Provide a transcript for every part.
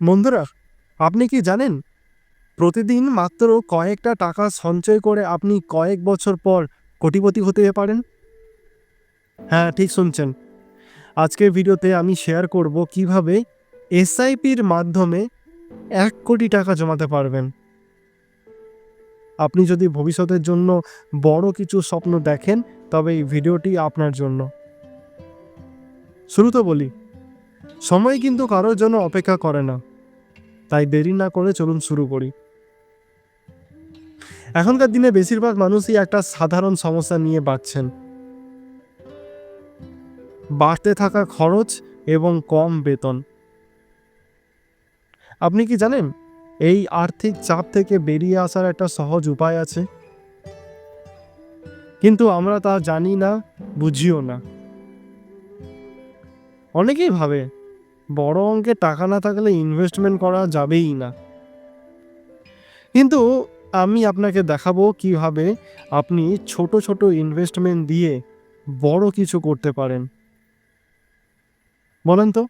বন্ধুরা, আপনি কি জানেন? প্রতিদিন মাত্র কয়েকটা টাকা সঞ্চয় করে আপনি কয়েক বছর পর কোটিপতি হতে পারেন? হ্যাঁ ঠিক শুনছেন। আজকের ভিডিওতে আমি শেয়ার করব কীভাবে এসআইপির মাধ্যমে এক কোটি টাকা জমাতে পারবেন। আপনি যদি ভবিষ্যতের জন্য বড় কিছু স্বপ্ন দেখেন, তবে এই ভিডিওটি আপনার জন্য। শুরুতে বলি, সময় কিন্তু কারোর জন্য অপেক্ষা করে না। তাই দেরি না করে চলুন শুরু করি। এখনকার দিনে বেশিরভাগ মানুষই একটা সাধারণ সমস্যা নিয়ে বাঁচছেন। বাড়তে থাকা খরচ এবং কম বেতন। আপনি কি জানেন, এই আর্থিক চাপ থেকে বেরিয়ে আসার একটা সহজ উপায় আছে? কিন্তু আমরা তা জানি না, বুঝিও না। অনেকেই ভাবে বড় অঙ্কে টাকা না থাকলে ইনভেস্টমেন্ট করা যাবেই না। কিন্তু আমি আপনাকে দেখাবো কীভাবে আপনি ছোট ছোট ইনভেস্টমেন্ট দিয়ে বড় কিছু করতে পারেন। বলেন তো,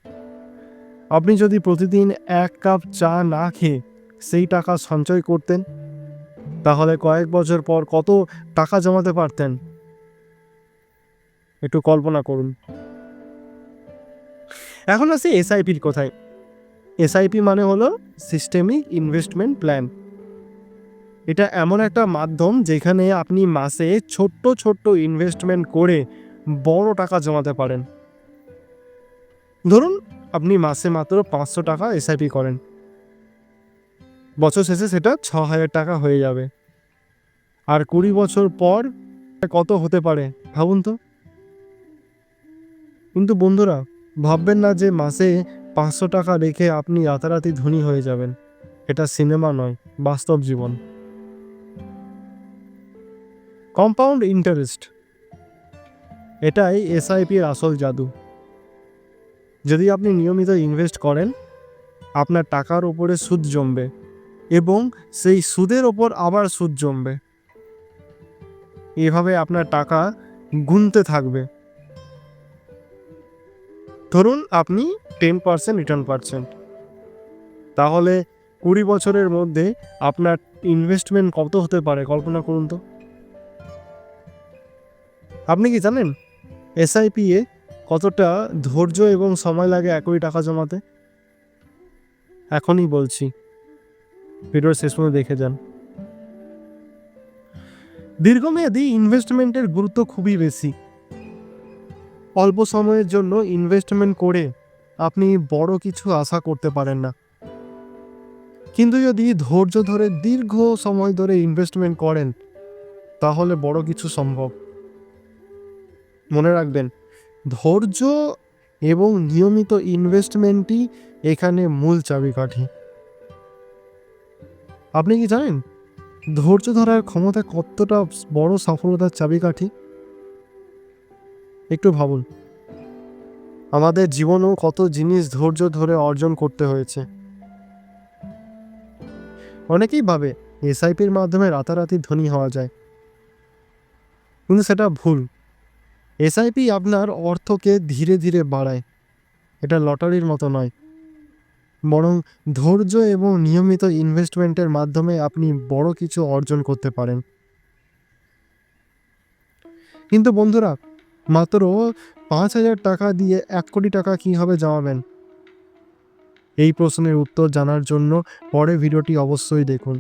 আপনি যদি প্রতিদিন এক কাপ চা না খেয়ে সেই টাকা সঞ্চয় করতেন, তাহলে কয়েক বছর পর কত টাকা জমাতে পারতেন? একটু কল্পনা করুন। এখন আসি এসআইপির কোথায়। এসআইপি মানে হলো সিস্টেমিক ইনভেস্টমেন্ট প্ল্যান এটা এমন একটা মাধ্যম যেখানে আপনি মাসে ছোট্ট ছোট্ট ইনভেস্টমেন্ট করে বড় টাকা জমাতে পারেন। ধরুন, আপনি মাসে মাত্র পাঁচশো টাকা এসআইপি করেন। বছর শেষে সেটা ছ হাজার টাকা হয়ে যাবে। আর কুড়ি বছর পর কত হতে পারে, ভাবুন তো। কিন্তু বন্ধুরা ভাববেন না যে মাসে পাঁচশো টাকা রেখে আপনি রাতারাতি ধনী হয়ে যাবেন। এটা সিনেমা নয়, বাস্তব জীবন। Compound interest. এটাই এসআইপির আসল জাদু। যদি আপনি নিয়মিত ইনভেস্ট করেন, আপনার টাকার ওপরে সুদ জমবে এবং সেই সুদের ওপর আবার সুদ জমবে। এভাবে আপনার টাকা গুনতে থাকবে। ধরুন আপনি টেন পার্সেন্ট রিটার্ন পাচ্ছেন। তাহলে কুড়ি বছরের মধ্যে আপনার ইনভেস্টমেন্ট কত হতে পারে? কল্পনা করুন তো। আপনি কি জানেন এসআইপি এ কতটা ধৈর্য এবং সময় লাগে একই টাকা জমাতে? এখনই বলছি। ভিডিওর শেষ পর্যন্ত দেখে যান। দীর্ঘমেয়াদী ইনভেস্টমেন্টের গুরুত্ব খুবই বেশি। অল্প সময়ের জন্য ইনভেস্টমেন্ট করে আপনি বড় কিছু আশা করতে পারেন না। কিন্তু যদি ধৈর্য ধরে দীর্ঘ সময় ধরে ইনভেস্টমেন্ট করেন, তাহলে বড় কিছু সম্ভব। মনে রাখবেন, ধৈর্য এবং নিয়মিত ইনভেস্টমেন্টই এখানে মূল চাবিকাঠি। আপনি কি জানেন, ধৈর্য ধরার ক্ষমতা কতটা বড় সফলতার চাবিকাঠি? একটু ভাবুন। আমাদের জীবনেও কত জিনিস ধৈর্য ধরে অর্জন করতে হয়েছে। অনেকেই ভাবে এসআইপির মাধ্যমে রাতারাতি ধনী হওয়া যায়। কিন্তু সেটা ভুল। এসআইপি আপনার অর্থকে ধীরে ধীরে বাড়ায়। এটা লটারির মতো নয়। বরং ধৈর্য এবং নিয়মিত ইনভেস্টমেন্টের মাধ্যমে আপনি বড় কিছু অর্জন করতে পারেন। কিন্তু বন্ধুরা মাত্র পাঁচ হাজার টাকা দিয়ে এক কোটি টাকা কীভাবে জমাবেন এই প্রশ্নের উত্তর জানার জন্য পরে ভিডিওটি অবশ্যই দেখুন।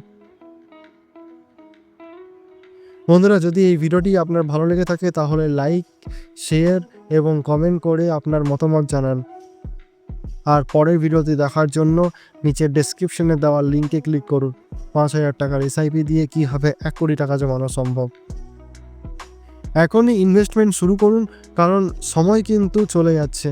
বন্ধুরা, যদি এই ভিডিওটি আপনার ভালো লেগে থাকে, তাহলে লাইক, শেয়ার এবং কমেন্ট করে আপনার মতামত জানান। আর পরের ভিডিওটি দেখার জন্য নিচের ডেসক্রিপশনে দেওয়া লিঙ্কে ক্লিক করুন। পাঁচ হাজার টাকার এসআইপি দিয়ে কীভাবে এক কোটি টাকা জমানো সম্ভব? এখনই ইনভেস্টমেন্ট শুরু করুন কারণ সময় কিন্তু চলে যাচ্ছে।